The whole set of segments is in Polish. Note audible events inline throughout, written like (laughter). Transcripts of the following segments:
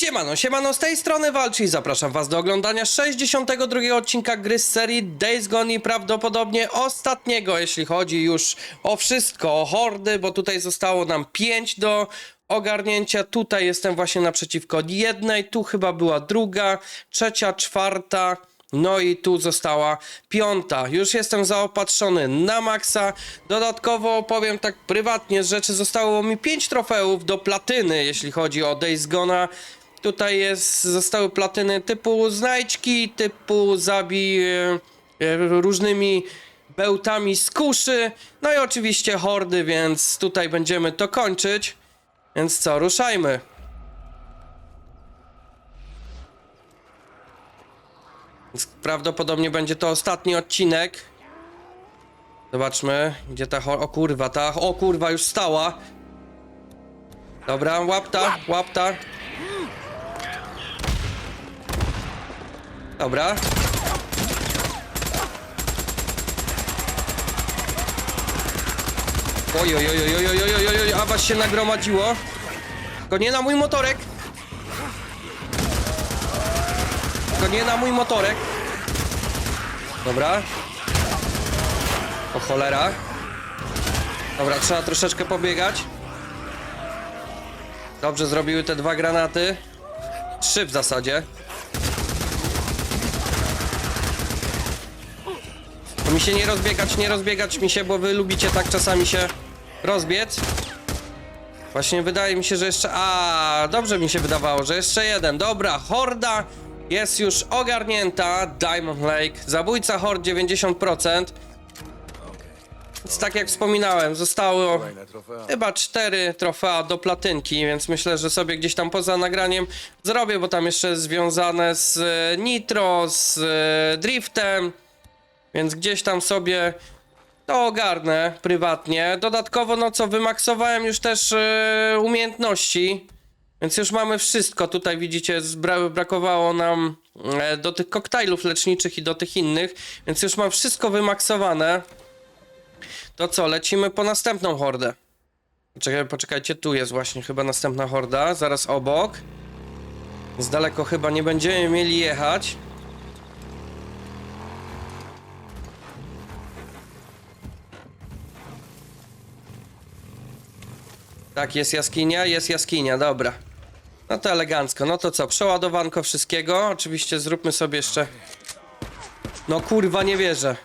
Siemano, siemano, z tej strony Walczy i zapraszam was do oglądania 62 odcinka gry z serii Days Gone i prawdopodobnie ostatniego, jeśli chodzi już o wszystko, o hordy, bo tutaj zostało nam 5 do ogarnięcia, tutaj jestem właśnie naprzeciwko jednej, tu chyba była druga, trzecia, czwarta, no i tu została piąta. Już jestem zaopatrzony na maksa. Dodatkowo powiem tak prywatnie, z rzeczy zostało mi 5 trofeów do platyny, jeśli chodzi o Days Gona. Tutaj jest, zostały platyny typu znajdźki, typu zabij e, e, różnymi bełtami z kuszy. No i oczywiście hordy, więc tutaj będziemy to kończyć. Więc co, ruszajmy. Prawdopodobnie będzie to ostatni odcinek. Zobaczmy, gdzie ta. O kurwa, ta... O kurwa, już stała. Dobra, łapta, łapta. Dobra. Oj, oj, oj, oj, oj, oj, oj, oj, a was się nagromadziło. Tylko nie na mój motorek. Tylko nie na mój motorek. Dobra. O cholera. Dobra, trzeba troszeczkę pobiegać. Dobrze zrobiły te dwa granaty. Trzy w zasadzie. To mi się nie rozbiegać, nie rozbiegać mi się, bo wy lubicie tak czasami się rozbiec. Właśnie wydaje mi się, że jeszcze... A, dobrze mi się wydawało, że jeszcze jeden. Dobra, horda jest już ogarnięta. Diamond Lake. Zabójca hord 90%. Więc tak jak wspominałem, zostało chyba cztery trofea do platynki, więc myślę, że sobie gdzieś tam poza nagraniem zrobię, bo tam jeszcze związane z e, Nitro, z e, Driftem, więc gdzieś tam sobie to ogarnę prywatnie. Dodatkowo, no co, wymaksowałem już też e, umiejętności, więc już mamy wszystko. Tutaj widzicie, brakowało nam e, do tych koktajlów leczniczych i do tych innych, więc już mam wszystko wymaksowane. To co, lecimy po następną hordę. Czekaj, poczekajcie, tu jest właśnie chyba następna horda, zaraz obok. Z daleko chyba nie będziemy mieli jechać. Tak, jest jaskinia, jest jaskinia, dobra. No to elegancko, no to co, przeładowanko wszystkiego. Oczywiście zróbmy sobie jeszcze... No kurwa, nie wierzę.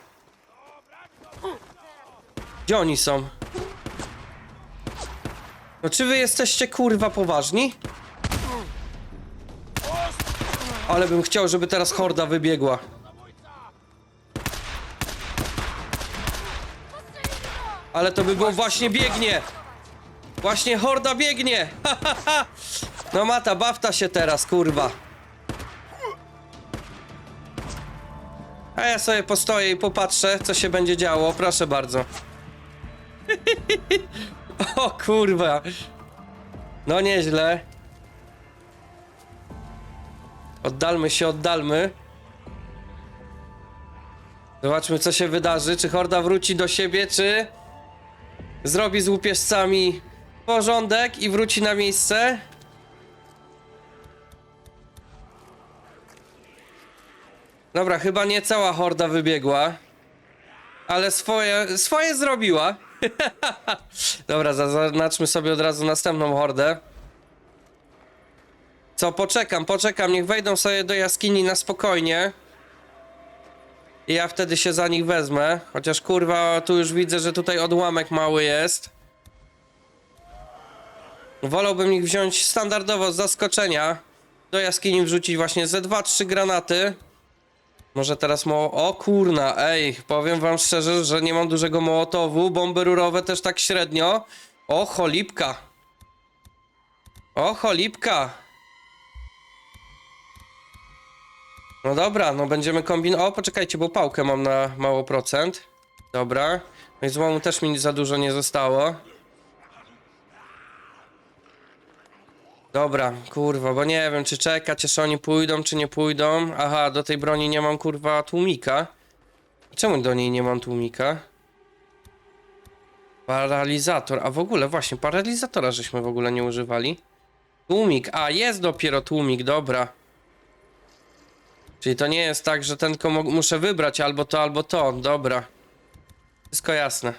Gdzie oni są? No czy wy jesteście kurwa poważni? Ale bym chciał, żeby teraz horda wybiegła. Ale to by było właśnie biegnie! Właśnie horda biegnie! Ha, ha, ha. No mata, bawta się teraz, kurwa. A ja sobie postoję i popatrzę, co się będzie działo. Proszę bardzo. (laughs) O kurwa. No nieźle. Oddalmy się, oddalmy. Zobaczmy, co się wydarzy. Czy horda wróci do siebie, czy zrobi z łupieżcami porządek i wróci na miejsce? Dobra, chyba nie cała horda wybiegła. Ale swoje, swoje zrobiła. (laughs) Dobra, zaznaczmy sobie od razu następną hordę. Co, poczekam, poczekam, niech wejdą sobie do jaskini na spokojnie. I ja wtedy się za nich wezmę. Chociaż kurwa, tu już widzę, że tutaj odłamek mały jest. Wolałbym ich wziąć standardowo z zaskoczenia. Do jaskini wrzucić właśnie ze 2-3 granaty. Może teraz mo... O kurna, ej, powiem wam szczerze, że nie mam dużego mołotowu, bomby rurowe też tak średnio. O, cholipka. O, cholipka. No dobra, no będziemy kombinować. O, poczekajcie, bo pałkę mam na mało procent. Dobra. No i złomu też mi za dużo nie zostało. Dobra, kurwa, bo nie wiem, czy czekać, czy oni pójdą, czy nie pójdą. Aha, do tej broni nie mam, kurwa, tłumika. Czemu do niej nie mam tłumika? Paralizator, a w ogóle, właśnie, paralizatora żeśmy w ogóle nie używali. Tłumik, a jest dopiero tłumik, dobra. Czyli to nie jest tak, że ten muszę wybrać albo to, albo to, dobra. Wszystko jasne.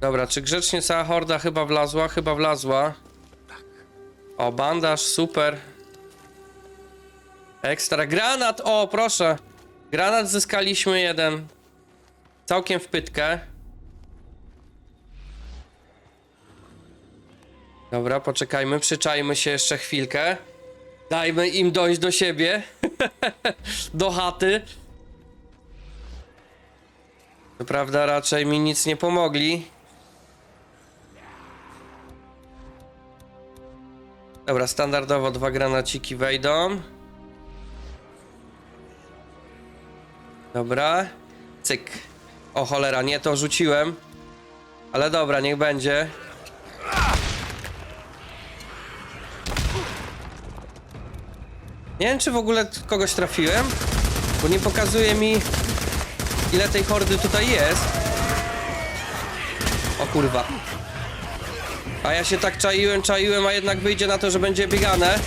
Dobra, czy grzecznie cała horda chyba wlazła? Chyba wlazła. O, bandaż, super. Ekstra. Granat! O, proszę. Granat zyskaliśmy jeden. Całkiem w pytkę. Dobra, poczekajmy, przyczajmy się jeszcze chwilkę. Dajmy im dojść do siebie. (laughs) do chaty. To prawda, raczej mi nic nie pomogli. Dobra, standardowo dwa granaciki wejdą. Dobra. Cyk. O cholera, nie to rzuciłem. Ale dobra, niech będzie. Nie wiem, czy w ogóle kogoś trafiłem, bo nie pokazuje mi, ile tej hordy tutaj jest. O kurwa. A ja się tak czaiłem, czaiłem, a jednak wyjdzie na to, że będzie biegane.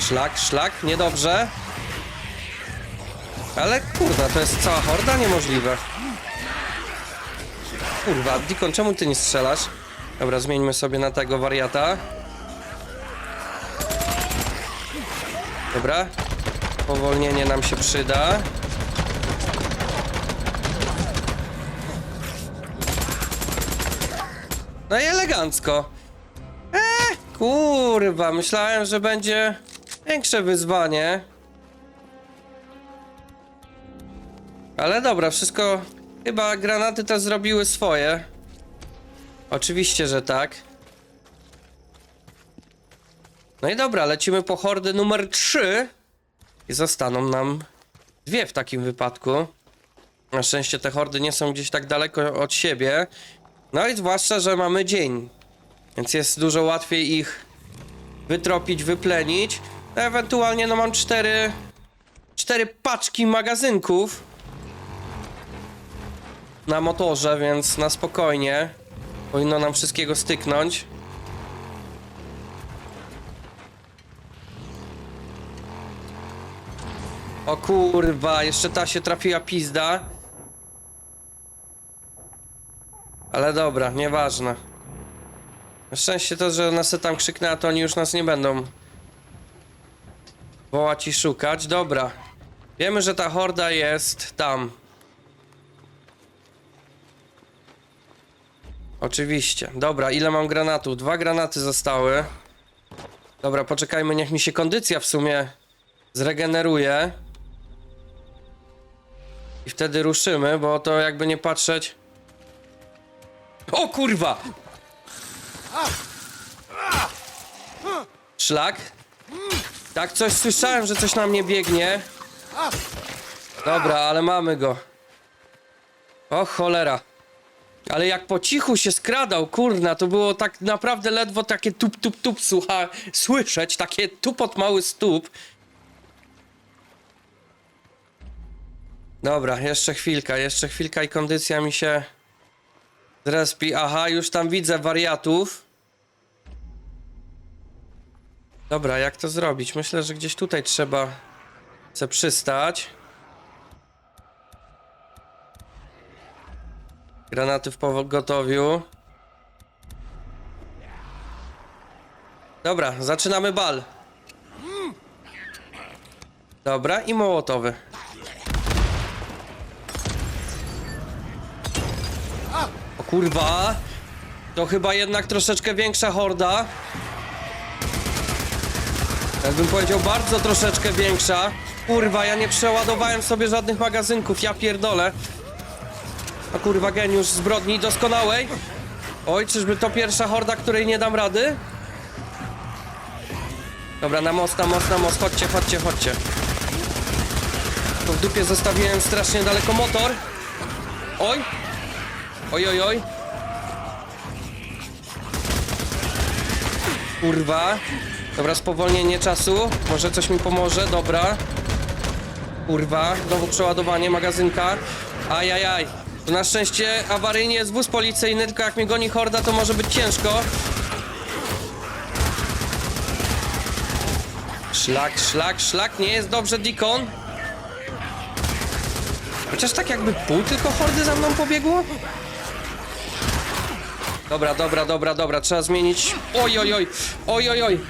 Szlak, szlak, niedobrze. Ale kurwa, to jest cała horda? Niemożliwe. Kurwa, Dikon, czemu ty nie strzelasz? Dobra, zmieńmy sobie na tego wariata. Dobra. Powolnienie nam się przyda. No i elegancko. Eee, kurwa, myślałem, że będzie większe wyzwanie. Ale dobra, wszystko... Chyba granaty te zrobiły swoje. Oczywiście, że tak. No i dobra, lecimy po hordy numer 3. I zostaną nam dwie w takim wypadku. Na szczęście te hordy nie są gdzieś tak daleko od siebie. No i zwłaszcza, że mamy dzień. Więc jest dużo łatwiej ich wytropić, wyplenić. Ewentualnie no mam cztery... Cztery paczki magazynków. Na motorze, więc na spokojnie. Powinno nam wszystkiego styknąć. O kurwa, jeszcze ta się trafiła pizda. Ale dobra, nieważne. Na szczęście to, że nas tam krzyknę, a to oni już nas nie będą wołać i szukać. Dobra. Wiemy, że ta horda jest tam. Oczywiście. Dobra, ile mam granatów? Dwa granaty zostały. Dobra, poczekajmy, niech mi się kondycja w sumie zregeneruje. I wtedy ruszymy, bo to jakby nie patrzeć. O kurwa! Szlak? Tak, coś słyszałem, że coś na mnie biegnie. Dobra, ale mamy go. O cholera. Ale jak po cichu się skradał, kurna, to było tak naprawdę ledwo takie tup, tup, tup słucha, słyszeć, takie tupot mały stóp. Dobra, jeszcze chwilka, jeszcze chwilka i kondycja mi się zrespi. Aha, już tam widzę wariatów. Dobra, jak to zrobić? Myślę, że gdzieś tutaj trzeba se przystać. Granaty w pogotowiu. Dobra, zaczynamy bal. Dobra, i mołotowy. Kurwa! To chyba jednak troszeczkę większa horda. Jakbym powiedział, bardzo troszeczkę większa. Kurwa, ja nie przeładowałem sobie żadnych magazynków, ja pierdolę. A kurwa, geniusz zbrodni doskonałej. Oj, czyżby to pierwsza horda, której nie dam rady? Dobra, na most, na most, na most. Chodźcie, chodźcie, chodźcie. To w dupie zostawiłem strasznie daleko motor. Oj. Oj, oj, oj. Kurwa. Dobra, spowolnienie czasu. Może coś mi pomoże, dobra. Kurwa, znowu przeładowanie magazynka. Ajajaj. Tu na szczęście awaryjnie jest wóz policyjny, tylko jak mnie goni horda, to może być ciężko. Szlak, szlak, szlak, nie jest dobrze, Deacon. Chociaż tak jakby pół tylko hordy za mną pobiegło? Dobra, dobra, dobra, dobra, trzeba zmienić. Oj, oj, oj, oj, oj, oj.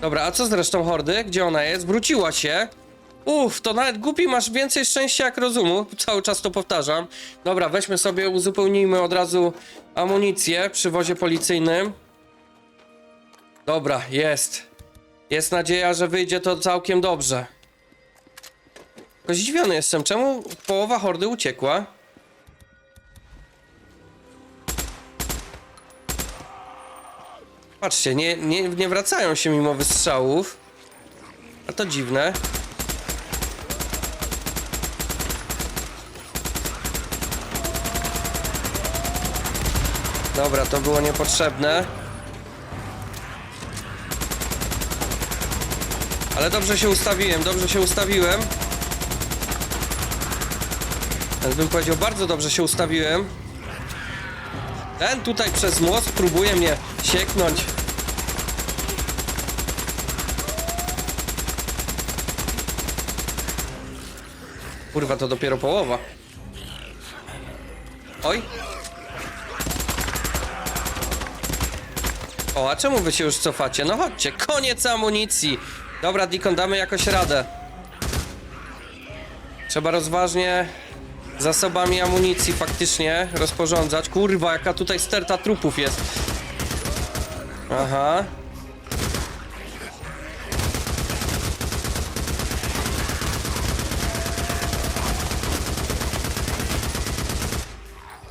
Dobra, a co z resztą hordy? Gdzie ona jest? Wróciła się. Uff, to nawet głupi masz więcej szczęścia jak rozumu. Cały czas to powtarzam. Dobra, weźmy sobie, uzupełnijmy od razu amunicję przy wozie policyjnym. Dobra, jest. Jest nadzieja, że wyjdzie to całkiem dobrze. Tylko zdziwiony jestem, czemu połowa hordy uciekła? Patrzcie, nie, nie, nie wracają się mimo wystrzałów. A to dziwne. Dobra, to było niepotrzebne. Ale dobrze się ustawiłem, dobrze się ustawiłem. Ten bym powiedział, bardzo dobrze się ustawiłem. Ten tutaj przez most próbuje mnie sieknąć. Kurwa, to dopiero połowa. Oj. O, a czemu wy się już cofacie? No chodźcie, koniec amunicji. Dobra, Dikon, damy jakoś radę. Trzeba rozważnie zasobami amunicji faktycznie rozporządzać. Kurwa, jaka tutaj sterta trupów jest. Aha.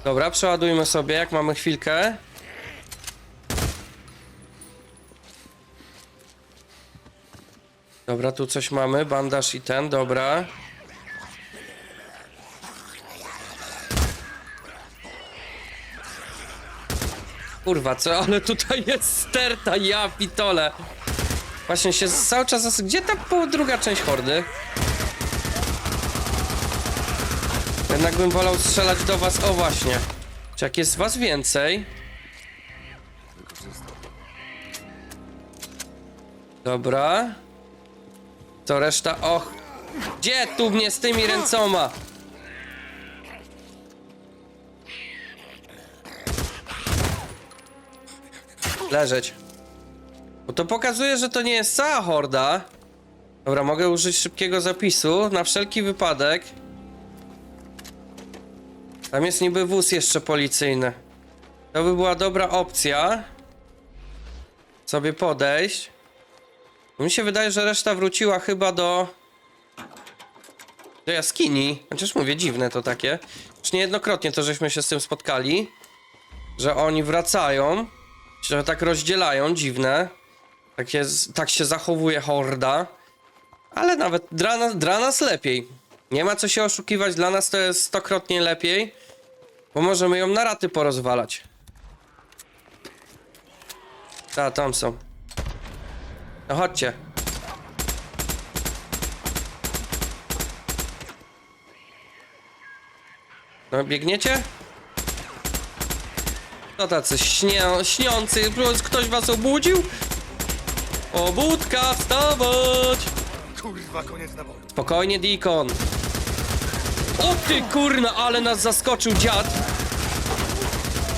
Dobra, przeładujmy sobie, jak mamy chwilkę. Dobra, tu coś mamy, bandaż i ten, dobra. Kurwa, co? Ale tutaj jest sterta, ja pitole. Właśnie się cały czas... zas- Gdzie ta druga część hordy? Jednak bym wolał strzelać do was, o właśnie. Czy jak jest was więcej? Dobra. To reszta, och. Gdzie tu mnie z tymi ręcoma? Leżeć. Bo to pokazuje, że to nie jest cała horda. Dobra, mogę użyć szybkiego zapisu na wszelki wypadek. Tam jest niby wóz jeszcze policyjny. To by była dobra opcja. Sobie podejść. Mi się wydaje, że reszta wróciła chyba do... Do jaskini. Chociaż mówię, dziwne to takie. Już niejednokrotnie to żeśmy się z tym spotkali. Że oni wracają. Się tak rozdzielają, dziwne. Tak, jest, tak się zachowuje horda. Ale nawet dla nas, dla nas lepiej. Nie ma co się oszukiwać, dla nas to jest stokrotnie lepiej. Bo możemy ją na raty porozwalać. Ta, tam są. No chodźcie. No biegniecie? To tacy śnie, śniący, ktoś was obudził? Obudka, wstawać! Kurwa, koniec naboju. Spokojnie, Deacon. O ty kurna, ale nas zaskoczył dziad.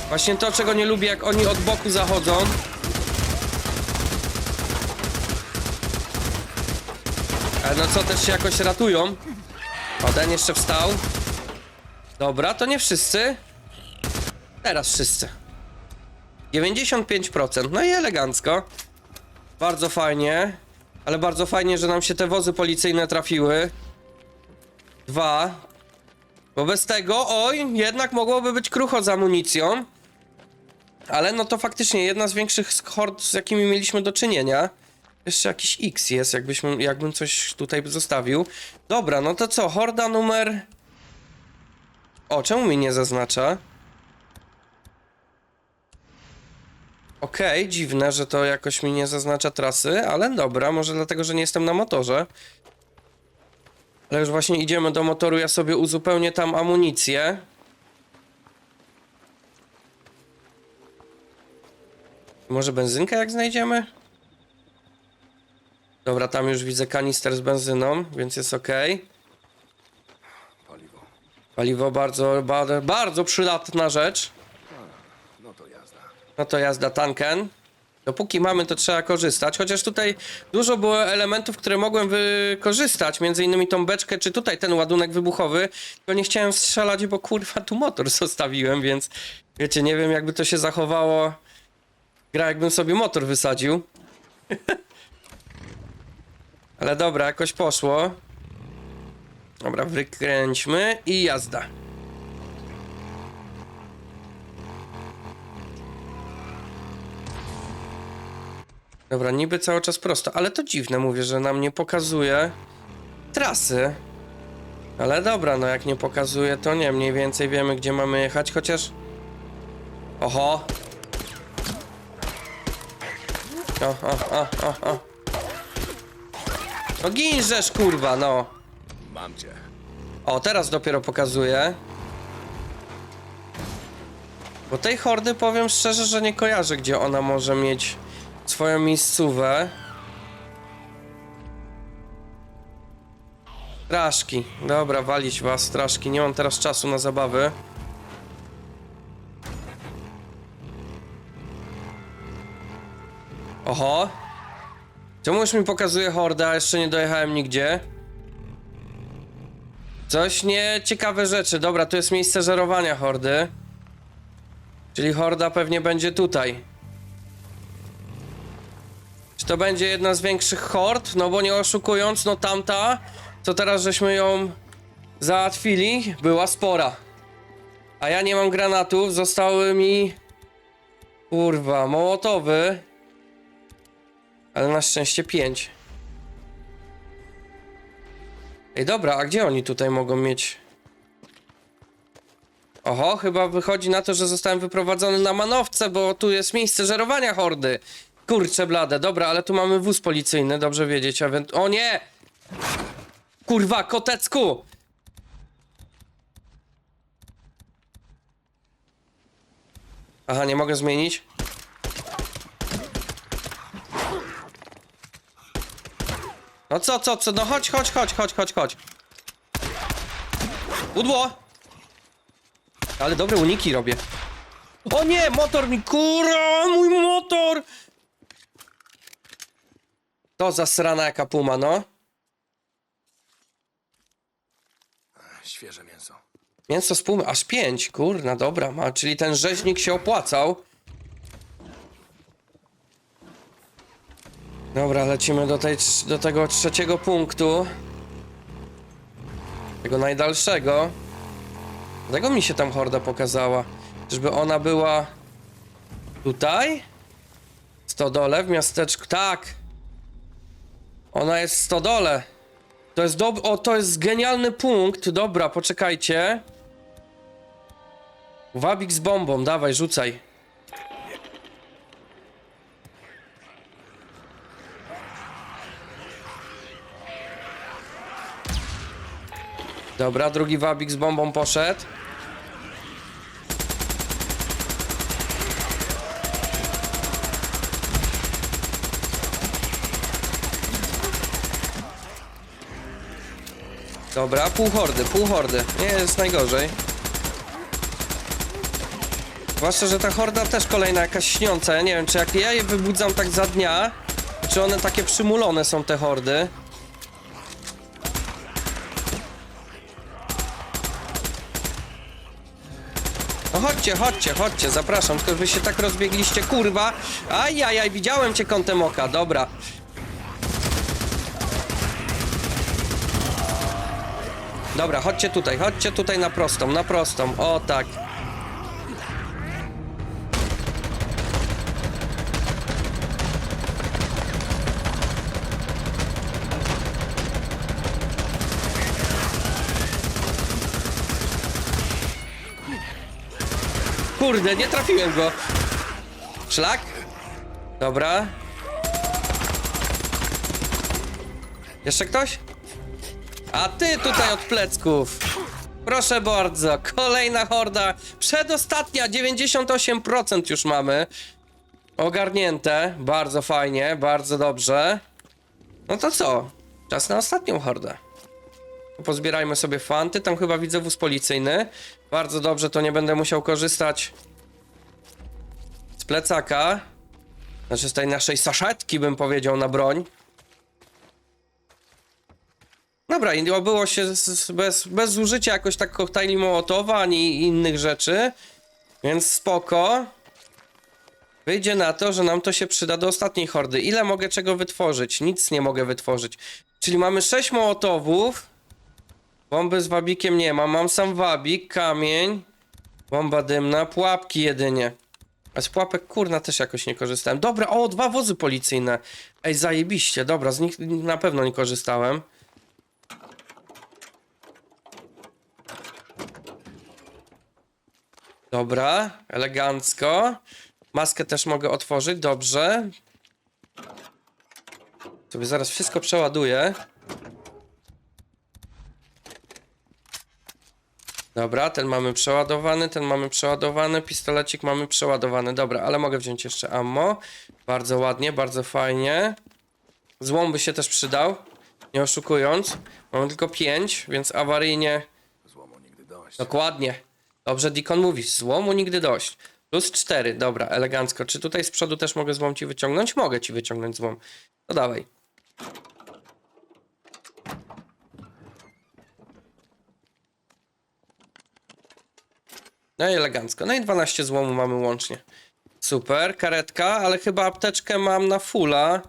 Właśnie to, czego nie lubię, jak oni od boku zachodzą. Ale no co, też się jakoś ratują. O, ten jeszcze wstał. Dobra, to nie wszyscy. Teraz wszyscy. 95%, no i elegancko. Bardzo fajnie. Ale bardzo fajnie, że nam się te wozy policyjne trafiły. Dwa. Bo bez tego, oj, jednak mogłoby być krucho z amunicją. Ale no to faktycznie jedna z większych hord, z jakimi mieliśmy do czynienia. Jeszcze jakiś X jest, jakbyśmy, jakbym coś tutaj zostawił. Dobra, no to co, horda numer... O, czemu mi nie zaznacza? Okej, dziwne, że to jakoś mi nie zaznacza trasy, ale dobra, może dlatego, że nie jestem na motorze. Ale już właśnie idziemy do motoru, ja sobie uzupełnię tam amunicję. Może benzynkę jak znajdziemy? Dobra, tam już widzę kanister z benzyną, więc jest ok. Paliwo. Paliwo bardzo, bardzo, bardzo przydatna rzecz. No to jazda. Tanken. Dopóki mamy, to trzeba korzystać. Chociaż tutaj dużo było elementów, które mogłem wykorzystać. Między innymi tą beczkę, czy tutaj ten ładunek wybuchowy. Tylko nie chciałem strzelać, bo kurwa tu motor (laughs) zostawiłem, więc wiecie, nie wiem jakby to się zachowało. Gra jakbym sobie motor wysadził. (laughs) Ale dobra, jakoś poszło. Dobra, wykręćmy i jazda. Dobra, niby cały czas prosto, ale to dziwne, mówię, że nam nie pokazuje trasy. Ale dobra, no jak nie pokazuje, to nie, mniej więcej wiemy, gdzie mamy jechać, chociaż... Oho! O, o, o, o, o. No ginżesz, kurwa, no! Mam cię. O, teraz dopiero pokazuje. Bo tej hordy powiem szczerze, że nie kojarzę, gdzie ona może mieć swoją miejscówę. Straszki. Dobra, walić was, straszki. Nie mam teraz czasu na zabawy. Oho. Czemu już mi pokazuje horda, jeszcze nie dojechałem nigdzie? Coś nieciekawe rzeczy. Dobra, tu jest miejsce żerowania hordy. Czyli horda pewnie będzie tutaj. Czy to będzie jedna z większych hord? No bo nie oszukując, no tamta, co teraz żeśmy ją załatwili, była spora. A ja nie mam granatów, zostały mi... Kurwa, mołotowy. Ale na szczęście pięć. Ej, dobra, a gdzie oni tutaj mogą mieć? Oho, chyba wychodzi na to, że zostałem wyprowadzony na manowce, bo tu jest miejsce żerowania hordy. Kurczę blade, dobra, ale tu mamy wóz policyjny, dobrze wiedzieć, a więc... O nie! Kurwa, kotecku! Aha, nie mogę zmienić? No co, co, co, no chodź, chodź, chodź, chodź, chodź, chodź. Udło! Ale dobre uniki robię. O nie, motor mi, kurwa, mój motor! To zasrana jaka puma, no. Świeże mięso. Mięso z pumy, aż pięć, kurna, dobra, ma, czyli ten rzeźnik się opłacał. Dobra, lecimy do, tej, do tego trzeciego punktu. Tego najdalszego. Dlatego mi się tam horda pokazała. Czyżby ona była tutaj? W Stodole, w miasteczku. Tak! Ona jest w Stodole. To jest dob... O, to jest genialny punkt. Dobra, poczekajcie. Wabik z bombą, dawaj, rzucaj. Dobra, drugi wabik z bombą poszedł. Dobra, pół hordy, pół hordy. Nie jest najgorzej. Zwłaszcza, że ta horda też kolejna jakaś śniąca. Ja nie wiem, czy jak ja je wybudzam tak za dnia, czy one takie przymulone są te hordy. No chodźcie, chodźcie, chodźcie, zapraszam, tylko wy się tak rozbiegliście, kurwa. Ajajaj, widziałem cię kątem oka, dobra. Dobra, chodźcie tutaj, chodźcie tutaj na prostą, na prostą, o tak. Kurde, nie trafiłem go. Szlak? Dobra. Jeszcze ktoś? A ty tutaj od plecków. Proszę bardzo, kolejna horda. Przedostatnia, 98% już mamy. Ogarnięte, bardzo fajnie, bardzo dobrze. No to co? Czas na ostatnią hordę. Pozbierajmy sobie fanty, tam chyba widzę wóz policyjny. Bardzo dobrze, to nie będę musiał korzystać z plecaka. Znaczy z tej naszej saszetki bym powiedział na broń. Dobra, i obyło się z, z, bez, bez zużycia jakoś tak koktajli Mołotowa ani innych rzeczy. Więc spoko. Wyjdzie na to, że nam to się przyda do ostatniej hordy. Ile mogę czego wytworzyć? Nic nie mogę wytworzyć. Czyli mamy 6 mołotowów. Bomby z wabikiem nie mam. Mam sam wabik, kamień, bomba dymna, pułapki jedynie. A z pułapek kurna też jakoś nie korzystałem. Dobra, o, dwa wozy policyjne. Ej, zajebiście, dobra, z nich na pewno nie korzystałem. Dobra, elegancko. Maskę też mogę otworzyć, dobrze. Sobie zaraz wszystko przeładuję. Dobra, ten mamy przeładowany, ten mamy przeładowany, pistolecik mamy przeładowany. Dobra, ale mogę wziąć jeszcze ammo. Bardzo ładnie, bardzo fajnie. Złom by się też przydał, nie oszukując. Mamy tylko 5, więc awaryjnie. Dokładnie. Dobrze, Dikon mówisz, złomu nigdy dość. Plus 4, dobra, elegancko. Czy tutaj z przodu też mogę złom ci wyciągnąć? Mogę ci wyciągnąć złom. No dawaj. No i elegancko. No i 12 złomu mamy łącznie. Super, karetka, ale chyba apteczkę mam na fulla.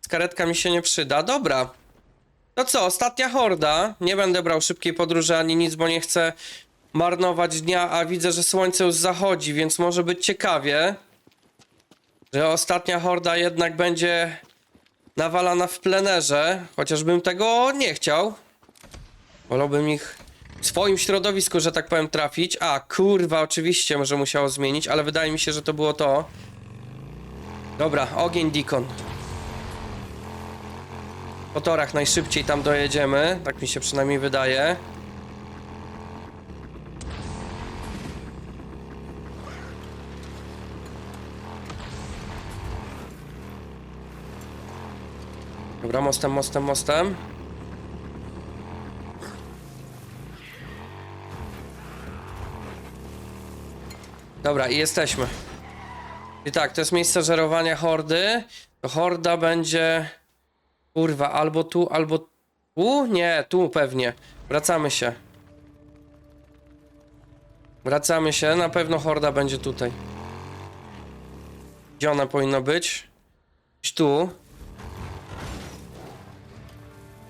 Z karetka mi się nie przyda. Dobra. No co, ostatnia horda. Nie będę brał szybkiej podróży ani nic, bo nie chcę marnować dnia, a widzę, że słońce już zachodzi, więc może być ciekawie. Że ostatnia horda jednak będzie nawalana w plenerze, chociażbym tego nie chciał. Wolałbym ich w swoim środowisku, że tak powiem, trafić. A, kurwa, oczywiście może musiało zmienić, ale wydaje mi się, że to było to. Dobra, ogień Deacon. Po torach najszybciej tam dojedziemy, tak mi się przynajmniej wydaje. Dobra, mostem, mostem, mostem. Dobra, i jesteśmy. I tak, to jest miejsce żerowania hordy. To horda będzie... Kurwa, albo tu, albo tu? Nie, tu pewnie. Wracamy się. Wracamy się, na pewno horda będzie tutaj. Gdzie ona powinna być? Gdzieś tu.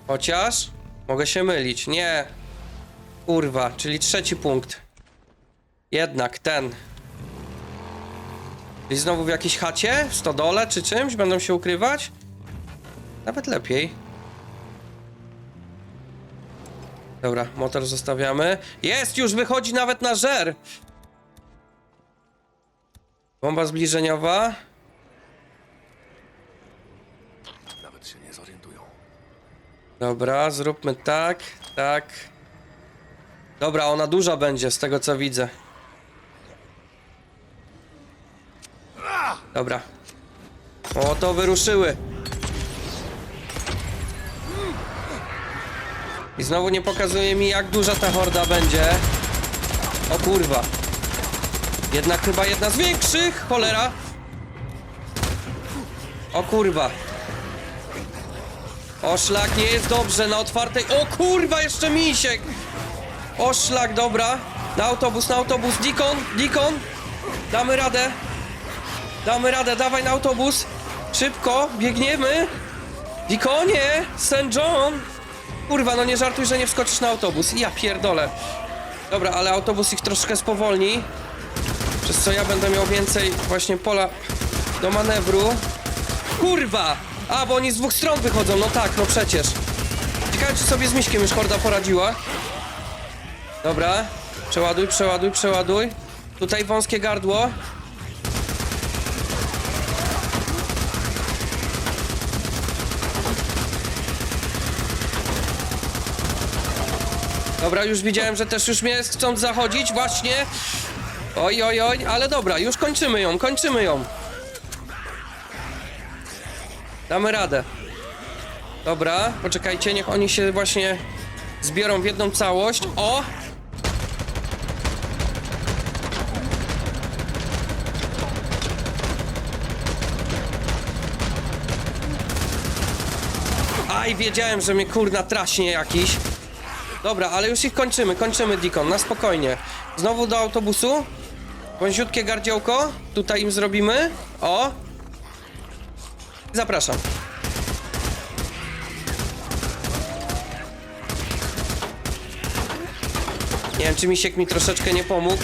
Chociaż mogę się mylić. Nie. Kurwa, czyli trzeci punkt. Jednak ten. Czyli znowu w jakiejś chacie? W stodole czy czymś? Będą się ukrywać? Nawet lepiej. Dobra, motor zostawiamy. Jest! Już wychodzi nawet na żer! Bomba zbliżeniowa. Nawet się nie zorientują. Dobra, zróbmy tak, tak. Dobra, ona duża będzie z tego co widzę. Dobra. O, to wyruszyły. I znowu nie pokazuje mi jak duża ta horda będzie. O kurwa. Jednak chyba jedna z większych, cholera. O kurwa. O szlak, nie jest dobrze na otwartej. O kurwa, jeszcze misiek! O szlak, dobra. Na autobus, na autobus. Dikon, Dikon. Damy radę. Damy radę, dawaj na autobus. Szybko, biegniemy. Dikonie, St. John. Kurwa, no nie żartuj, że nie wskoczysz na autobus. Ja pierdolę. Dobra, ale autobus ich troszkę spowolni. Przez co ja będę miał więcej właśnie pola do manewru. Kurwa! A, bo oni z dwóch stron wychodzą, no tak, no przecież. Ciekawe, czy sobie z Miśkiem już horda poradziła. Dobra, przeładuj, przeładuj, przeładuj. Tutaj wąskie gardło. Dobra, już widziałem, że też już mnie chcą zachodzić, właśnie. Oj, oj, oj, ale dobra, już kończymy ją, kończymy ją. Damy radę. Dobra, poczekajcie, niech oni się właśnie zbiorą w jedną całość. O! Aj, wiedziałem, że mnie kurna traśnie jakiś. Dobra, ale już ich kończymy, kończymy Dikon, na spokojnie. Znowu do autobusu. Wąziutkie gardziołko. Tutaj im zrobimy. O! Zapraszam. Nie wiem, czy Misiek mi troszeczkę nie pomógł.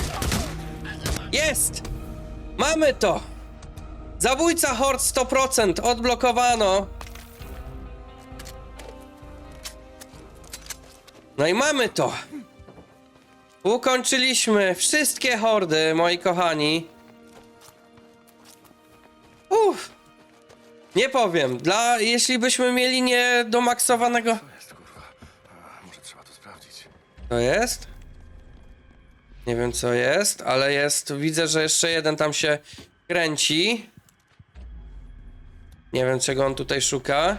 Jest! Mamy to! Zabójca Horde 100%, odblokowano. No i mamy to. Ukończyliśmy wszystkie hordy, moi kochani. Uff. Nie powiem, dla, jeśli byśmy mieli niedomaksowanego... To jest kurwa. A, może trzeba to sprawdzić. To jest? Nie wiem co jest, ale jest. Widzę, że jeszcze jeden tam się kręci. Nie wiem czego on tutaj szuka.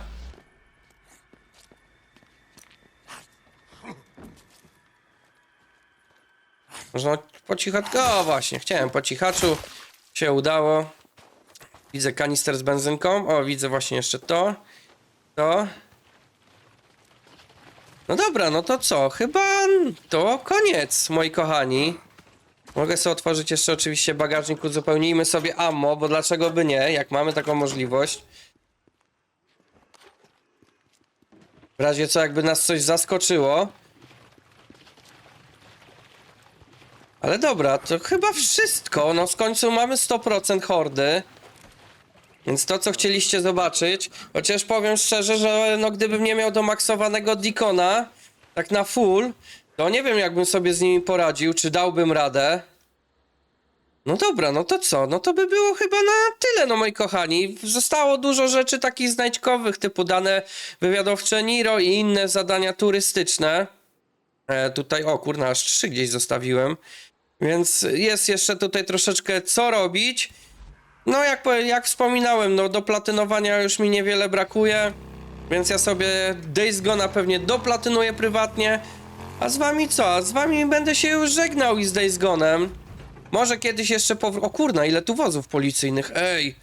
Można po cichaczu. O właśnie, chciałem po cichaczu. Się udało. Widzę kanister z benzynką. O, widzę właśnie jeszcze to. To. No dobra, no to co? Chyba to koniec, moi kochani. Mogę sobie otworzyć jeszcze oczywiście bagażnik, uzupełnijmy sobie ammo, bo dlaczego by nie, jak mamy taką możliwość. W razie co, jakby nas coś zaskoczyło. Ale dobra, to chyba wszystko. No w końcu mamy 100% hordy. Więc to, co chcieliście zobaczyć, chociaż powiem szczerze, że no gdybym nie miał domaksowanego Dikona, tak na full, to nie wiem, jakbym sobie z nimi poradził, czy dałbym radę. No dobra, no to co? No to by było chyba na tyle, no moi kochani. Zostało dużo rzeczy takich znajdźkowych, typu dane wywiadowcze Niro i inne zadania turystyczne. E, tutaj, o kurna, aż trzy gdzieś zostawiłem. Więc jest jeszcze tutaj troszeczkę co robić. No, jak, jak wspominałem, no do platynowania już mi niewiele brakuje, więc ja sobie Days Gone'a pewnie doplatynuję prywatnie. A z wami co? A z wami będę się już żegnał i z Days Gone'em. Może kiedyś jeszcze powr... O kurna, ile tu wozów policyjnych, ej!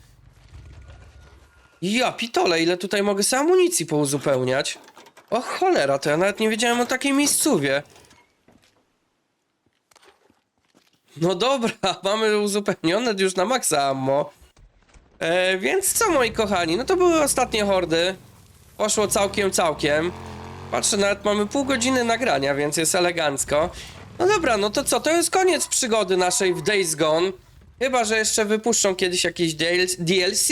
Ja pitole, ile tutaj mogę sobie amunicji pouzupełniać. O cholera, to ja nawet nie wiedziałem o takiej miejscówie. No dobra, (laughs) mamy uzupełnione już na maksa ammo. E, więc co moi kochani, no to były ostatnie hordy. Poszło całkiem, całkiem. Patrzę, nawet mamy pół godziny nagrania, więc jest elegancko. No dobra, no to co, to jest koniec przygody naszej w Days Gone. Chyba, że jeszcze wypuszczą kiedyś jakieś DL- DLC,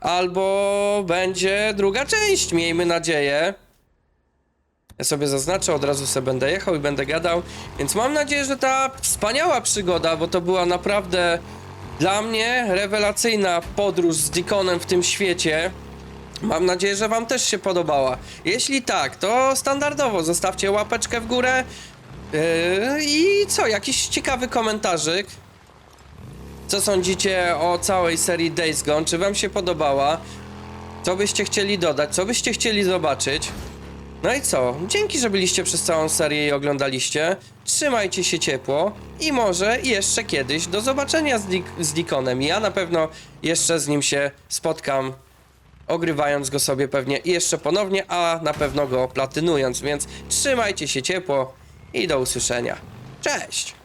albo będzie druga część, miejmy nadzieję. Ja sobie zaznaczę, od razu sobie będę jechał i będę gadał. Więc mam nadzieję, że ta wspaniała przygoda, bo to była naprawdę dla mnie rewelacyjna podróż z Dikonem w tym świecie. Mam nadzieję, że Wam też się podobała. Jeśli tak, to standardowo zostawcie łapeczkę w górę. Yy, I co, jakiś ciekawy komentarzyk. Co sądzicie o całej serii Days Gone? Czy Wam się podobała? Co byście chcieli dodać? Co byście chcieli zobaczyć? No i co? Dzięki, że byliście przez całą serię i oglądaliście. Trzymajcie się ciepło i może jeszcze kiedyś do zobaczenia z, Dik- z Dikonem. Ja na pewno jeszcze z nim się spotkam, ogrywając go sobie pewnie jeszcze ponownie, a na pewno go platynując, więc trzymajcie się ciepło i do usłyszenia. Cześć!